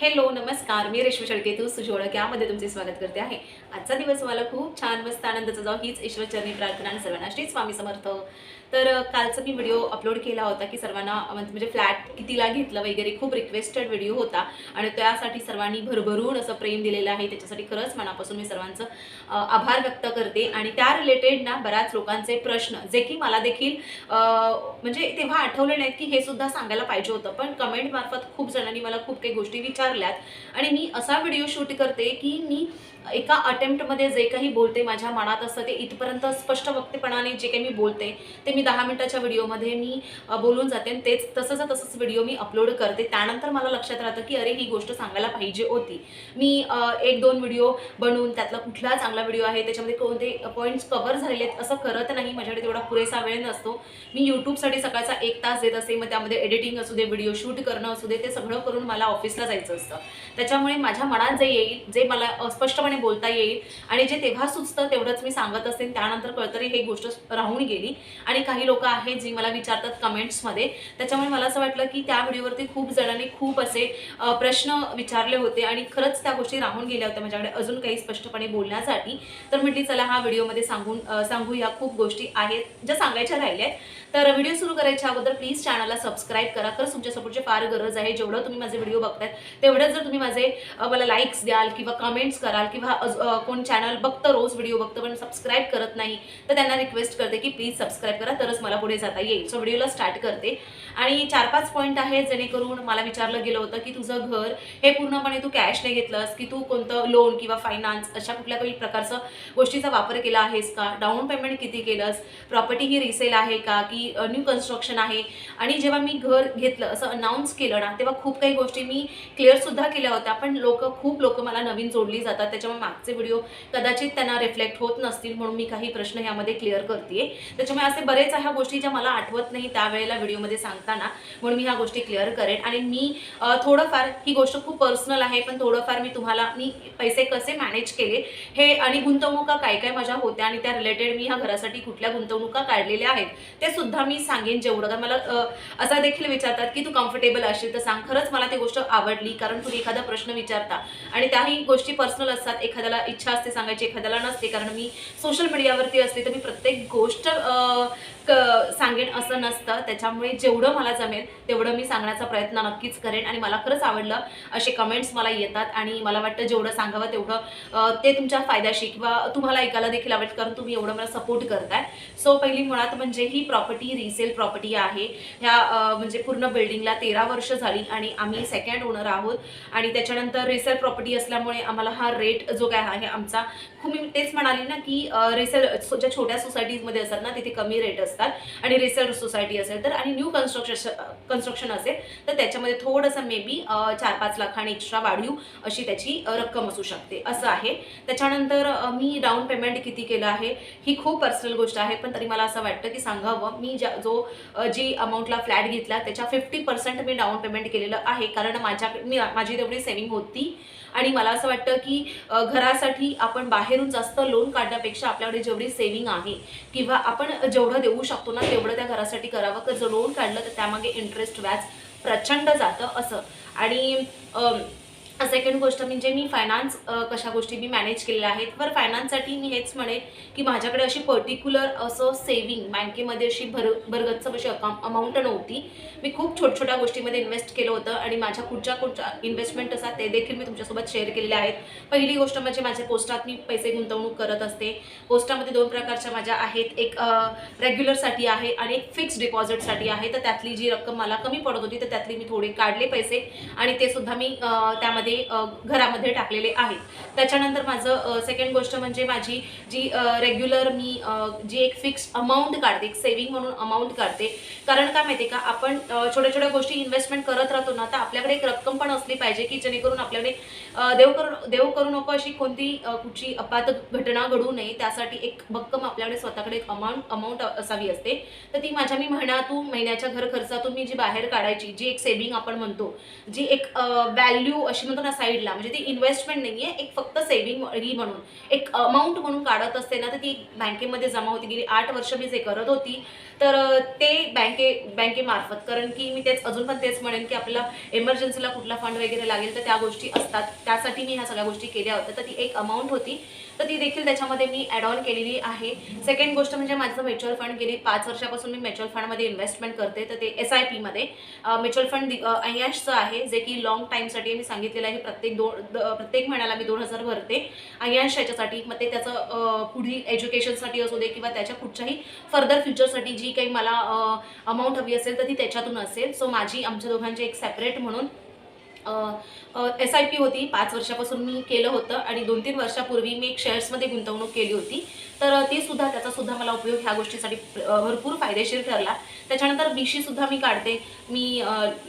Hello नमस्कार. मी रेश्मी शेळके तू सुशोळक यामध्ये तुमचे स्वागत करते आहे. आजचा दिवस मला खूप छान मस्त आनंदाचा जाऊ हीच ईश्वरचरणी प्रार्थना आणि सर्वांना श्री स्वामी समर्थ. तर कालचा मी व्हिडिओ अपलोड केला होता की सर्वांना म्हणजे फ्लॅट कितीला घेतलं वगैरे खूप रिक्वेस्टेड व्हिडिओ होता. आणि त्यासाठी सर्वांनी भरभरून असं प्रेम दिलेलं आहे. त्याच्यासाठी खरंच मनापासून मी सर्वांचं आभार व्यक्त करते. आणि त्या रिलेटेड ना बऱ्याच लोकांचे प्रश्न जे की मला देखील म्हणजे तेव्हा आठवले नाहीत की हे सुद्धा सांगायला पाहिजे होतं. पण कमेंट मार्फत खूप जणांनी मला खूप काही गोष्टी विचार विचारल्यात. आणि मी असा व्हिडिओ शूट करते की मी एका अटेम्प्टमध्ये जे काही बोलते माझ्या मनात असतं ते इथपर्यंत स्पष्ट वक्तेपणाने जे काही मी बोलते ते मी दहा मिनटाच्या व्हिडिओमध्ये मी बोलून जाते आणि तेच तसंच तसंच व्हिडिओ मी अपलोड करते. त्यानंतर मला लक्षात राहतं की अरे ही गोष्ट सांगायला पाहिजे होती. मी एक दोन व्हिडिओ बनवून त्यातला कुठला चांगला व्हिडिओ आहे त्याच्यामध्ये कोणते पॉईंट्स कव्हर झालेले आहेत असं करत नाही माझ्याकडे तेवढा पुरेसा वेळ नसतो. मी यूट्यूबसाठी सकाळचा एक तास देत असते मग त्यामध्ये एडिटिंग असू दे व्हिडिओ शूट करणं असू दे ते सगळं करून मला ऑफिसला जायचं असतं. त्याच्यामुळे माझ्या मनात जे येईल जे मला स्पष्टपणे बोलता येईल. आणि जे तेव्हा सुचतं तेवढंच मी सांगत असते. त्यानंतर कळतरी हे गोष्ट राहून गेली. आणि काही लोक आहेत जी मला विचारतात कमेंट्समध्ये. त्याच्यामुळे मला असं वाटलं की त्या व्हिडिओवरती खूप जणांनी खूप असे प्रश्न विचारले होते. आणि खरंच त्या गोष्टी राहून गेल्या होत्या माझ्याकडे. अजून काही स्पष्टपणे बोलण्यासाठी. तर म्हटली चला हा व्हिडिओमध्ये सांगून सांगू ह्या खूप गोष्टी आहेत ज्या सांगायच्या राहिल्या आहेत. तर व्हिडिओ सुरू करायच्या अगोदर प्लीज चॅनलला सबस्क्राईब करा. खरंच तुमच्या सपोर्टची फार गरज आहे. जेवढं तुम्ही माझे व्हिडिओ बघताय तेवढंच जर तुम्ही माझे मला लाईक्स द्याल किंवा कमेंट्स कराल किंवा बघा कोण चॅनल बघतं रोज व्हिडिओ बघतं पण सबस्क्राईब करत नाही तर त्यांना रिक्वेस्ट करते की प्लीज सबस्क्राईब करा तरच मला पुढे जाता येईल. सो व्हिडिओला स्टार्ट करते. आणि चार पाच पॉईंट आहेत जेणेकरून मला विचारलं गेलं होतं की तुझं घर हे पूर्णपणे तू कॅशने घेतलंस की तू कोणतं लोन किंवा फायनान्स अशा कुठल्या काही प्रकारचं गोष्टीचा वापर केला आहेस का? डाऊन पेमेंट किती केलंस? प्रॉपर्टी ही रिसेल आहे का? की न्यू कन्स्ट्रक्शन आहे? आणि जेव्हा मी घर घेतलं असं अनाऊन्स केलं ना तेव्हा खूप काही गोष्टी मी क्लिअर सुद्धा केल्या होत्या पण लोक खूप लोक मला नवीन जोडली जातात त्याच्या त्याच्यामुळे मागचे व्हिडिओ कदाचित त्यांना रिफ्लेक्ट होत नसतील म्हणून मी काही प्रश्न ह्यामध्ये क्लिअर करते त्याच्यामुळे असे बरेच ह्या गोष्टी ज्या मला आठवत नाही त्यावेळेला व्हिडिओमध्ये सांगताना म्हणून मी ह्या गोष्टी क्लिअर करेन. आणि मी थोडंफार ही गोष्ट खूप पर्सनल आहे पण थोडंफार मी तुम्हाला मी पैसे कसे मॅनेज केले हे आणि गुंतवणुका काय काय माझ्या होत्या आणि त्या रिलेटेड मी ह्या घरासाठी कुठल्या गुंतवणुका काढलेल्या आहेत ते सुद्धा मी सांगेन जेवढं. कारण मला असा देखील विचारतात की तू कम्फर्टेबल असेल तर सांग. खरंच मला ती गोष्ट आवडली कारण तुम्ही एखादा प्रश्न विचारता आणि त्याही गोष्टी पर्सनल असतात एखाद्याला इच्छा असते सांगायची एखाद्याला नसते कारण मी सोशल मीडियावरती असते तर मी प्रत्येक गोष्ट क- सांगेन असं नसतं. त्याच्यामुळे जेवढं मला जमेल तेवढं मी सांगण्याचा प्रयत्न नक्कीच करेन आणि मला खरंच आवडलं असे कमेंट्स मला येतात आणि मला वाटतं जेवढं सांगावं तेवढं ते तुमच्या फायद्याशी किंवा तुम्हाला ऐकायला देखील आवडेल कारण तुम्ही एवढं मला सपोर्ट करताय. सो पहिली मुळात म्हणजे ही प्रॉपर्टी रिसेल प्रॉपर्टी आहे. ह्या म्हणजे पूर्ण बिल्डिंगला तेरा वर्ष झाली आणि आम्ही सेकंड ओनर आहोत आणि त्याच्यानंतर रिसेल प्रॉपर्टी असल्यामुळे आम्हाला हा रेट जो काय आहे आमचा. खूप मी तेच म्हणाली ना की रिसेल ज्या छोट्या सोसायटीजमध्ये असतात ना तिथे कमी रेट असतात आणि रिसेल सोसायटी असेल तर आणि न्यू कन्स्ट्रक्शन कन्स्ट्रक्शन असेल तर त्याच्यामध्ये थोडंसं मे बी चार पाच लाखांनी एक्स्ट्रा वाढीव अशी त्याची रक्कम असू शकते. असं आहे. त्याच्यानंतर मी डाऊन पेमेंट किती केलं आहे ही खूप पर्सनल गोष्ट आहे पण तरी मला असं वाटतं की सांगावं मी ज्या जो जी अमाऊंटला फ्लॅट घेतला त्याच्या फिफ्टी पर्सेंट मी डाऊन पेमेंट केलेलं आहे कारण माझ्या मी माझी तेवढी सेव्हिंग होती. आणि मला असं वाटतं की घरासाठी आपण बाहेरून जास्त लोन काढण्यापेक्षा आपल्याकडे जेवढी सेव्हिंग आहे किंवा आपण जेवढं देऊ शकतो ना तेवढं त्या घरासाठी करावं. तर जर लोन काढलं तर त्यामागे इंटरेस्ट व्याज प्रचंड जातं असं. आणि सेकंड गोष्ट म्हणजे मी फायनान्स कशा गोष्टी मी मॅनेज केलेल्या आहेत. बरं फायनान्ससाठी मी हेच म्हणेन की माझ्याकडे अशी पर्टिक्युलर असं सेव्हिंग बँकेमध्ये अशी भर भरगच्च अशी अमाऊंट नव्हती. मी खूप छोट छोट्या गोष्टीमध्ये इन्व्हेस्ट केलं होतं आणि माझ्या कुठच्या कुठच्या इन्व्हेस्टमेंट असतात ते देखील मी तुमच्यासोबत शेअर केलेले आहेत. पहिली गोष्ट म्हणजे माझ्या पोस्टात मी पैसे गुंतवणूक करत असते. पोस्टामध्ये दोन प्रकारच्या माझ्या आहेत. एक रेग्युलरसाठी आहे आणि एक फिक्स डिपॉझिटसाठी आहे. तर त्यातली जी रक्कम मला कमी पडत होती तर त्यातली मी थोडे काढले पैसे आणि ते सुद्धा मी त्यामध्ये मध्ये घरामध्ये टाकलेले आहेत. त्याच्यानंतर माझं सेकंड गोष्ट म्हणजे माझी जी रेग्युलर मी जी एक फिक्स अमाऊंट काढते एक सेव्हिंग म्हणून अमाऊंट काढते. कारण काय माहिती का? आपण छोट्या छोट्या गोष्टी इन्व्हेस्टमेंट करत राहतो ना तर आपल्याकडे एक रक्कम पण असली पाहिजे की जेणेकरून आपल्याकडे देव करू देव करू नको अशी कोणती कुठची अपात घटना घडू नये. त्यासाठी एक भक्कम आपल्याकडे स्वतःकडे एक अमाऊंट अमाऊंट असावी असते. तर ती माझ्या मी महिन्यातून महिन्याच्या घर खर्चातून मी जी बाहेर काढायची जी एक सेव्हिंग आपण म्हणतो जी एक व्हॅल्यू अशी म्हणतो ना साईडला म्हणजे ती इन्व्हेस्टमेंट नाही आहे एक फक्त सेव्हिंग री म्हणून. एक अमाऊंट म्हणून काढत असते ना तर ती बँकेमध्ये जमा होती गेली आठ वर्ष मी जे करत होती तर ते बँके बँकेमार्फत कारण की मी तेच अजून पण तेच म्हणेन की आपल्याला एमर्जन्सीला कुठला फंड वगैरे लागेल तर त्या गोष्टी असतात. त्यासाठी मी ह्या सगळ्या गोष्टी केल्या होत्या. तर ती एक अमाऊंट होती. तर ती देखील त्याच्यामध्ये मी ॲड ऑन केलेली आहे. सेकंड गोष्ट म्हणजे माझं म्युच्युअल फंड गेली पाच वर्षापासून मी म्युच्युअल फंडमध्ये इन्व्हेस्टमेंट करते. तर ते एस आय पीमध्ये म्युच्युअल फंड अय्याशचं आहे जे की लॉंग टाईमसाठी मी सांगितलेलं आहे. प्रत्येक दोन द- प्रत्येक महिन्याला मी दोन हजार भरते. अय्याश याच्यासाठी मग ते त्याचं पुढील एज्युकेशनसाठी असू दे किंवा त्याच्या कुठच्याही फर्दर फ्युचरसाठी जी काही मला अमाऊंट हवी असेल तर ती त्याच्यातून असेल. सो माझी आमच्या दोघांची एक सेपरेट म्हणून एस आय पी होती. पाच वर्षापासून मी केलं होतं आणि दोन तीन वर्षापूर्वी मी एक शेअर्समध्ये गुंतवणूक केली होती. तर ते सुद्धा त्याचा सुद्धा मला उपयोग ह्या गोष्टीसाठी भरपूर फायदेशीर ठरला. त्याच्यानंतर बीशी सुद्धा मी काढते. मी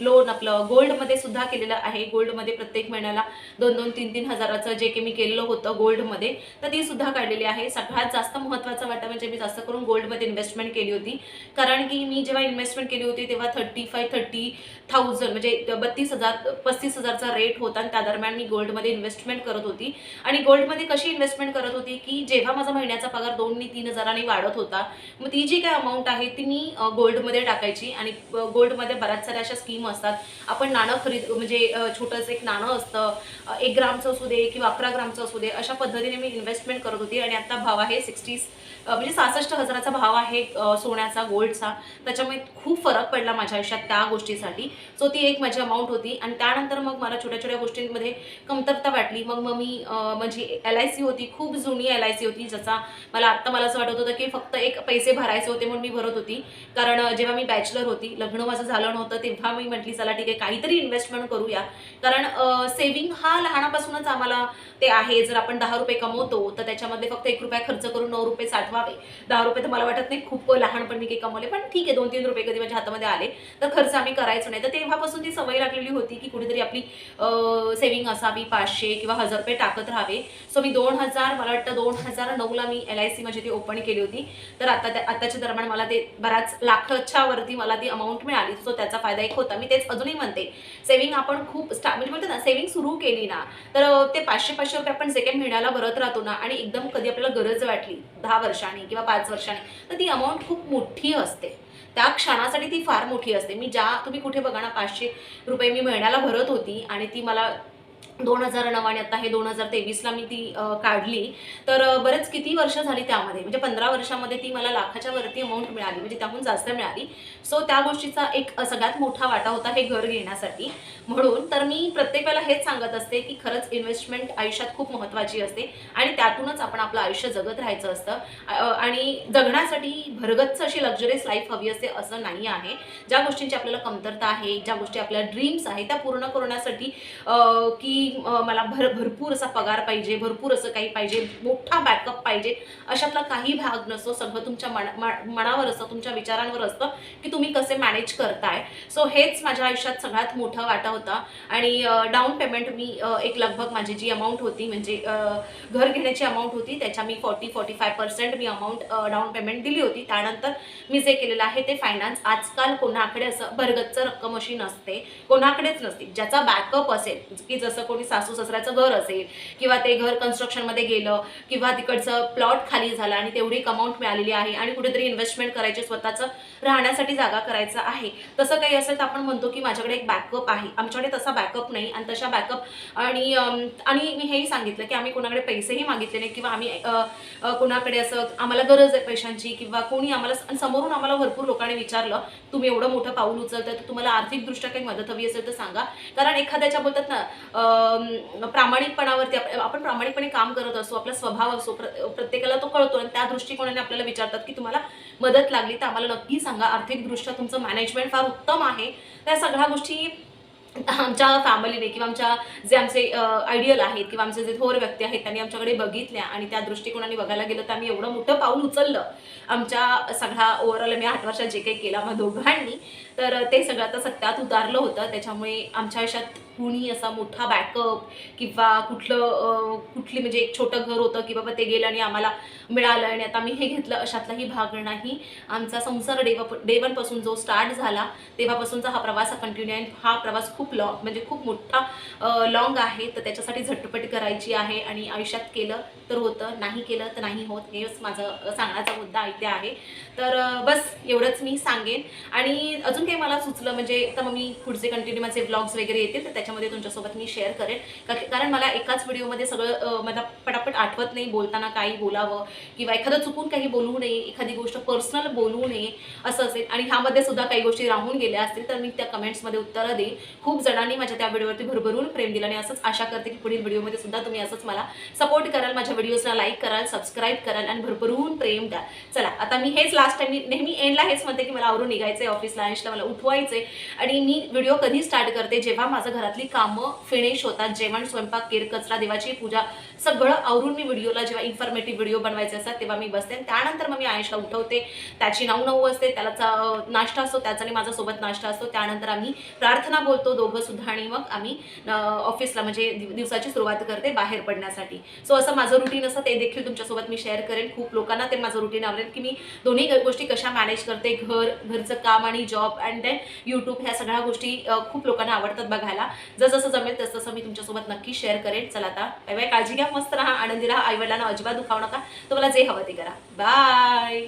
लोन आपलं गोल्डमध्ये सुद्धा केलेलं आहे. गोल्डमध्ये प्रत्येक महिन्याला दोन दोन तीन तीन हजाराचं जे काही मी केलेलं होतं गोल्डमध्ये तर ती सुद्धा काढलेली आहे. सगळ्यात जास्त महत्त्वाचं वाटतं म्हणजे मी जास्त करून गोल्डमध्ये इन्व्हेस्टमेंट केली होती. कारण की मी जेव्हा इन्व्हेस्टमेंट केली होती तेव्हा थर्टी फाय थर्टी थाउजंड म्हणजे बत्तीस हजार पस्तीस हजारचा रेट होता आणि त्या दरम्यान मी गोल्डमध्ये इन्व्हेस्टमेंट करत होती. आणि गोल्डमध्ये कशी इन्व्हेस्टमेंट करत होती की जेव्हा माझा महिन्याचा पगार दोनने तीन हजारांनी वाढत होता मग ती जी काय अमाऊंट आहे ती मी गोल्डमध्ये टाकायची. आणि गोल्डमध्ये बऱ्याच साऱ्या अशा स्कीम असतात. आपण नाणं खरीद म्हणजे छोटंसं एक नाणं असतं एक ग्रामचं असू दे किंवा अकरा ग्रामचं असू दे अशा पद्धतीने मी इन्व्हेस्टमेंट करत होती. आणि आता भाव आहे सिक्स्टीज म्हणजे सहासष्ट हजाराचा भाव आहे सोन्याचा गोल्डचा त्याच्यामुळे खूप फरक पडला माझ्या आयुष्यात त्या गोष्टीसाठी. सो ती एक माझी अमाऊंट होती. आणि त्यानंतर मग मला छोट्या छोट्या गोष्टींमध्ये कमतरता वाटली. मग मग मी माझी एल आय सी होती खूप जुनी एल आय सी होती ज्याचा मला आत्ता मला असं वाटत होतं की फक्त एक पैसे भरायचे होते म्हणून मी भरत होती. कारण जेव्हा मी बॅचलर होती लग्न माझं झालं नव्हतं तेव्हा मी म्हटली चला ठीक आहे काहीतरी इन्व्हेस्टमेंट करूया. कारण सेव्हिंग हा लहानापासूनच आम्हाला ते आहे. जर आपण दहा रुपये कमवतो तर त्याच्यामध्ये फक्त एक रुपया खर्च करून नऊ रुपये साठवावे. दहा रुपये तर मला वाटत नाही खूप लहानपण मी काही कमवले. पण ठीक आहे दोन तीन रुपये कधी माझ्या हातामध्ये आले तर खर्च आम्ही करायचो नाही. तर तेव्हापासून ती सवय लागलेली होती की कुठेतरी आपली सेव्हिंग असावी पाचशे किंवा हजार रुपये टाकत राहावे. सो मी दोन हजार मला वाटतं दोन हजार नऊला मी एल आय सी माझी ती ओपन केली होती. तर आता त्या आताच्या दरम्यान मला ते बऱ्याच लाखाच्या वरती मला ती अमाऊंट मिळाली. सो त्याचा फायदा एक होता. मी तेच अजूनही म्हणते. सेव्हिंग आपण खूप स्टा म्हणजे म्हणतो ना सेव्हिंग सुरू केली ना तर ते पाचशे पाचशे रुपये आपण सेकंड महिन्याला भरत राहतो ना आणि एकदम कधी आपल्याला गरज वाटली दहा वर्षांनी किंवा पाच वर्षांनी तर ती अमाऊंट खूप मोठी असते. त्या क्षणासाठी ती फार मोठी असते. मी ज्या तुम्ही कुठे बघा ना पाचशे रुपये मी महिन्याला भरत होती आणि ती मला दोन हजार नऊ आणि आता हे दोन हजार तेवीसला मी ती काढली. तर बरेच किती वर्ष झाली त्यामध्ये? म्हणजे पंधरा वर्षामध्ये ती मला लाखाच्या वरती अमाऊंट मिळाली म्हणजे त्याहून जास्त मिळाली. सो त्या गोष्टीचा एक सगळ्यात मोठा वाटा होता हे घर घेण्यासाठी. म्हणून तर मी प्रत्येक वेळेला हेच सांगत असते की खरंच इन्व्हेस्टमेंट आयुष्यात खूप महत्त्वाची असते आणि त्यातूनच आपण आपलं आयुष्य जगत राहायचं असतं. आणि जगण्यासाठी भरगच्च अशी लक्झरियस लाईफ हवी असते असं नाही आहे. ज्या गोष्टींची आपल्याला कमतरता आहे ज्या गोष्टी आपल्या ड्रीम्स आहे त्या पूर्ण करण्यासाठी की मला भर भरपूर असा पगार पाहिजे भरपूर असं काही पाहिजे मोठा बॅकअप पाहिजे अशातला काही भाग नसतो. सगळं तुमच्या मना मनावर असतं तुमच्या विचारांवर असतं की तुम्ही कसे मॅनेज करताय. सो हेच माझ्या आयुष्यात सगळ्यात मोठा वाटा होता. आणि डाऊन पेमेंट मी एक लगभग माझी जी अमाऊंट होती म्हणजे घर घेण्याची अमाऊंट होती त्याच्या मी फॉर्टी फॉर्टी फाय पर्सेंट मी अमाऊंट डाऊन पेमेंट दिली होती. त्यानंतर मी जे केलेलं आहे ते फायनान्स आजकाल कोणाकडे असं भरगतचं रक्कम अशी नसते. कोणाकडेच नसते. ज्याचा बॅकअप असेल की जसं कोणी सासू ससऱ्याचं घर असेल किंवा ते घर कन्स्ट्रक्शनमध्ये गेलं किंवा तिकडचं प्लॉट खाली झाला आणि तेवढी अमाऊंट मिळालेली आहे आणि कुठेतरी इन्व्हेस्टमेंट करायचे स्वतःचं राहण्यासाठी जागा करायचं आहे. तसं काही असेल तर आपण म्हणतो की माझ्याकडे एक बॅकअप आहे. आमच्याकडे तसा बॅकअप नाही आणि तशा बॅकअप आणि आणि मी हेही सांगितलं की आम्ही कोणाकडे पैसेही मागितले नाही किंवा आम्ही कोणाकडे असं आम्हाला गरज आहे पैशांची किंवा कोणी आम्हाला समोरून आम्हाला भरपूर लोकांनी विचारलं तुम्ही एवढं मोठं पाऊल उचलतं तर तुम्हाला आर्थिकदृष्ट्या काही मदत हवी असेल तर सांगा. कारण एखाद्याच्या बोलतात ना प्रामाणिकपणावरती आपण प्रामाणिकपणे काम करत असो आपला स्वभाव असो प्र- प्रत्येकाला तो कळतो आणि त्या दृष्टिकोनाने आपल्याला विचारतात की तुम्हाला मदत लागली तर आम्हाला नक्की सांगा. आर्थिकदृष्ट्या तुमचं मॅनेजमेंट फार उत्तम आहे. त्या सगळ्या गोष्टी आमच्या फॅमिलीने किंवा आमच्या जे आमचे आयडियल आहेत किंवा आमचे जे थोर व्यक्ती आहेत त्यांनी आमच्याकडे बघितल्या आणि त्या दृष्टिकोनाने बघायला गेलं तर आम्ही एवढं मोठं पाऊल उचललं. आमच्या सगळा ओव्हरऑल मी आठ वर्षात जे काही केलं मग दोघांनी तर ते सगळं आता सत्यात उतारलं होतं. त्याच्यामुळे आमच्या आयुष्यात कुणी असा मोठा बॅकअप किंवा कुठलं कुठली म्हणजे एक छोटं घर होतं की बाबा ते गेलं आणि आम्हाला मिळालं आणि आता आम्ही हे घेतलं अशातलाही भाग नाही. आमचा संसार डे डे वनपासून जो स्टार्ट झाला तेव्हापासूनचा हा प्रवास हा कंटिन्यू आहे हा प्रवास खूप खूप लॉंग म्हणजे खूप मोठा लॉंग आहे. तर त्याच्यासाठी झटपट करायची आहे आणि आयुष्यात केलं तर होतं. नाही केलं तर नाही होत. हेच माझं सांगण्याचा मुद्दा इथे आहे. तर बस एवढंच मी सांगेन. आणि अजून काही मला सुचलं म्हणजे तर मग मी पुढचे कंटिन्यू माझे ब्लॉग्स वगैरे येतील तर त्याच्यामध्ये तुमच्यासोबत मी शेअर करेन. कारण मला एकाच व्हिडिओमध्ये सगळं मला पटापट आठवत नाही बोलताना काही बोलावं किंवा एखादं चुकून काही बोलू नये एखादी गोष्ट पर्सनल बोलू नये असं असेल. आणि ह्यामध्ये सुद्धा काही गोष्टी राहून गेल्या असतील तर मी त्या कमेंट्समध्ये उत्तरं देईन. खूप जणांनी माझ्या त्या व्हिडिओवरती भरभरून प्रेम दिलं आणि असंच आशा करते की पुढील व्हिडिओमध्ये सुद्धा तुम्ही असंच मला सपोर्ट कराल माझ्या व्हिडिओजला लाईक कराल सबस्क्राईब कराल आणि भरभरून प्रेम द्याल. चला आता मी हेच लास्ट टाइम मी नेहमी एंडला हेच म्हणते की मला आवरून निघायचं आहे ऑफिसला अंशला मला उठवायचे आणि मी व्हिडिओ कधी स्टार्ट करते? जेव्हा माझं घरातली कामं फिनिश होतात जेवण स्वयंपाक केर कचरा देवाची पूजा सगळं आवरून मी व्हिडिओला जेव्हा इन्फॉर्मेटिव्ह व्हिडिओ बनवायचे असतात तेव्हा मी बसते. आणि त्यानंतर मग मी आयुषला उठवते. त्याची नऊ नऊ असते त्याला चा- नाश्ता असतो त्याचा आणि माझा सोबत नाश्ता असतो. त्यानंतर आम्ही प्रार्थना बोलतो दोघं सुद्धा आणि मग आम्ही ऑफिसला म्हणजे दिवसाची सुरुवात करते बाहेर पडण्यासाठी. सो असं माझं रुटीन असं ते देखील तुमच्यासोबत मी शेअर करेन. खूप लोकांना ते माझं रुटीन आवडेल की मी दोन्ही गोष्टी कशा मॅनेज करते घर घरचं काम आणि जॉब अँड देन यूट्यूब ह्या सगळ्या गोष्टी खूप लोकांना आवडतात बघायला. जसं जमेल तसं तसं मी तुमच्यासोबत नक्की शेअर करेन. चला आता बाय बाय काळजी घ्या मस्त राहा आनंदी राहा. आईवडिलांना अजिबात दुखावू नका. तुम्हाला जे हवं ते करा. बाय